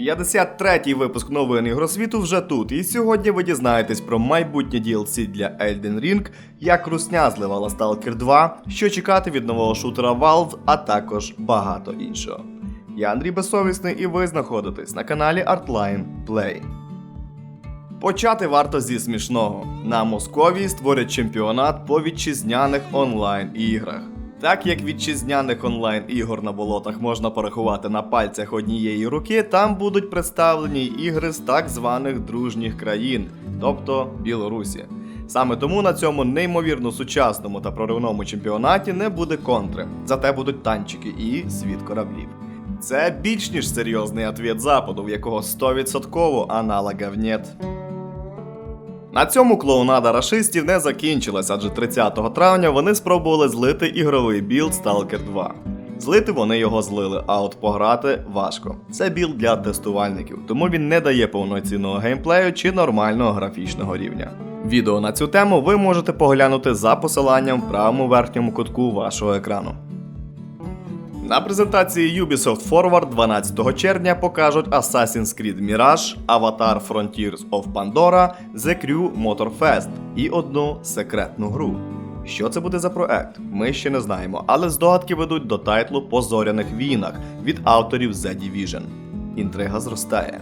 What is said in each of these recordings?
53-й випуск новин ігросвіту вже тут, і сьогодні ви дізнаєтесь про майбутнє DLC для Elden Ring, як русня зливала Stalker 2, що чекати від нового шутера Valve, а також багато іншого. Я Андрій Безсовісний, і ви знаходитесь на каналі Artline Play. Почати варто зі смішного. На Московії створять чемпіонат по вітчизняних онлайн іграх. Так як вітчизняних онлайн ігор на болотах можна порахувати на пальцях однієї руки, там будуть представлені ігри з так званих дружніх країн, тобто Білорусі. Саме тому на цьому неймовірно сучасному та проривному чемпіонаті не буде контри, зате будуть танчики і світ кораблів. Це більш ніж серйозний ответ Западу, в якого 100% аналогів нет. На цьому клоунада рашистів не закінчилась, адже 30 травня вони спробували злити ігровий білд Stalker 2. Злити вони його злили, а от пограти важко. Це білд для тестувальників, тому він не дає повноцінного геймплею чи нормального графічного рівня. Відео на цю тему ви можете поглянути за посиланням в правому верхньому кутку вашого екрану. На презентації Ubisoft Forward 12 червня покажуть Assassin's Creed Mirage, Avatar Frontiers of Pandora, The Crew Motorfest і одну секретну гру. Що це буде за проект? Ми ще не знаємо, але здогадки ведуть до тайтлу по зоряних війнах від авторів The Division. Інтрига зростає.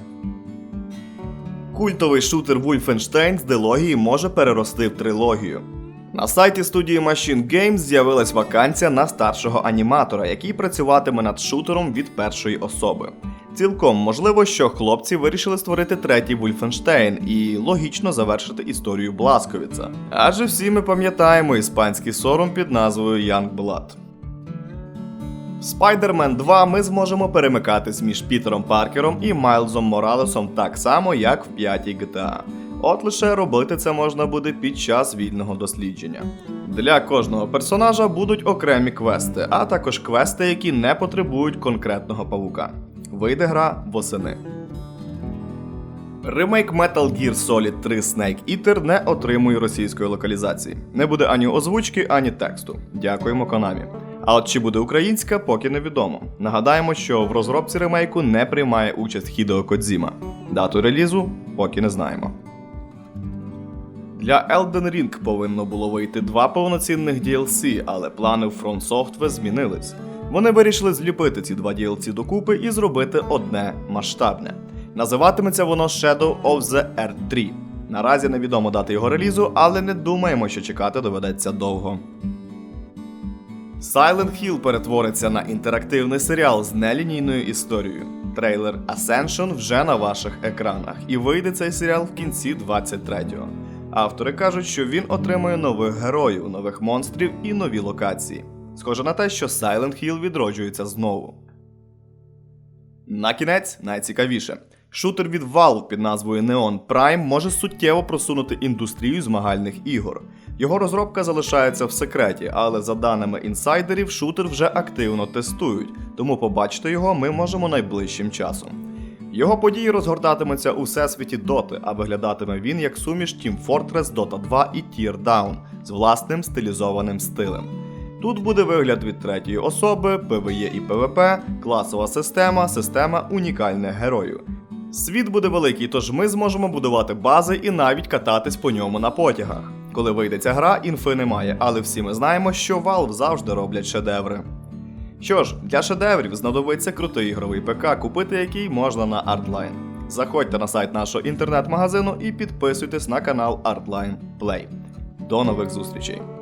Культовий шутер Wolfenstein з дилогії може перерости в трилогію. На сайті студії Machine Games з'явилась вакансія на старшого аніматора, який працюватиме над шутером від першої особи. Цілком можливо, що хлопці вирішили створити третій Wolfenstein і логічно завершити історію Бласковіца. Адже всі ми пам'ятаємо іспанський сором під назвою Youngblood. В Spider-Man 2 ми зможемо перемикатись між Пітером Паркером і Майлзом Моралесом так само, як в п'ятій GTA. От лише робити це можна буде під час вільного дослідження. Для кожного персонажа будуть окремі квести, а також квести, які не потребують конкретного павука. Вийде гра восени. Ремейк Metal Gear Solid 3 Snake Eater не отримує російської локалізації. Не буде ані озвучки, ані тексту. Дякуємо Konami. А от чи буде українська, поки невідомо. Нагадаємо, що в розробці ремейку не приймає участь Хідео Кодзіма. Дату релізу поки не знаємо. Для Elden Ring повинно було вийти два повноцінних DLC, але плани в From Software змінились. Вони вирішили зліпити ці два DLC докупи і зробити одне масштабне. Називатиметься воно Shadow of the Earth 3. Наразі невідомо дати його релізу, але не думаємо, що чекати доведеться довго. Silent Hill перетвориться на інтерактивний серіал з нелінійною історією. Трейлер Ascension вже на ваших екранах, і вийде цей серіал в кінці 23-го. Автори кажуть, що він отримує нових героїв, нових монстрів і нові локації. Схоже на те, що Silent Hill відроджується знову. На кінець найцікавіше. Шутер від Valve під назвою Neon Prime може суттєво просунути індустрію змагальних ігор. Його розробка залишається в секреті, але за даними інсайдерів, шутер вже активно тестують, тому побачити його ми можемо найближчим часом. Його події розгортатимуться у всесвіті Доти, а виглядатиме він як суміш Team Fortress, Dota 2 і Teardown з власним стилізованим стилем. Тут буде вигляд від третьої особи, PvE і PvP, класова система, система унікальних героїв. Світ буде великий, тож ми зможемо будувати бази і навіть кататись по ньому на потягах. Коли вийде ця гра, інфи немає, але всі ми знаємо, що Valve завжди роблять шедеври. Що ж, для шедеврів знадобиться крутий ігровий ПК, купити який можна на Artline. Заходьте на сайт нашого інтернет-магазину і підписуйтесь на канал Artline Play. До нових зустрічей!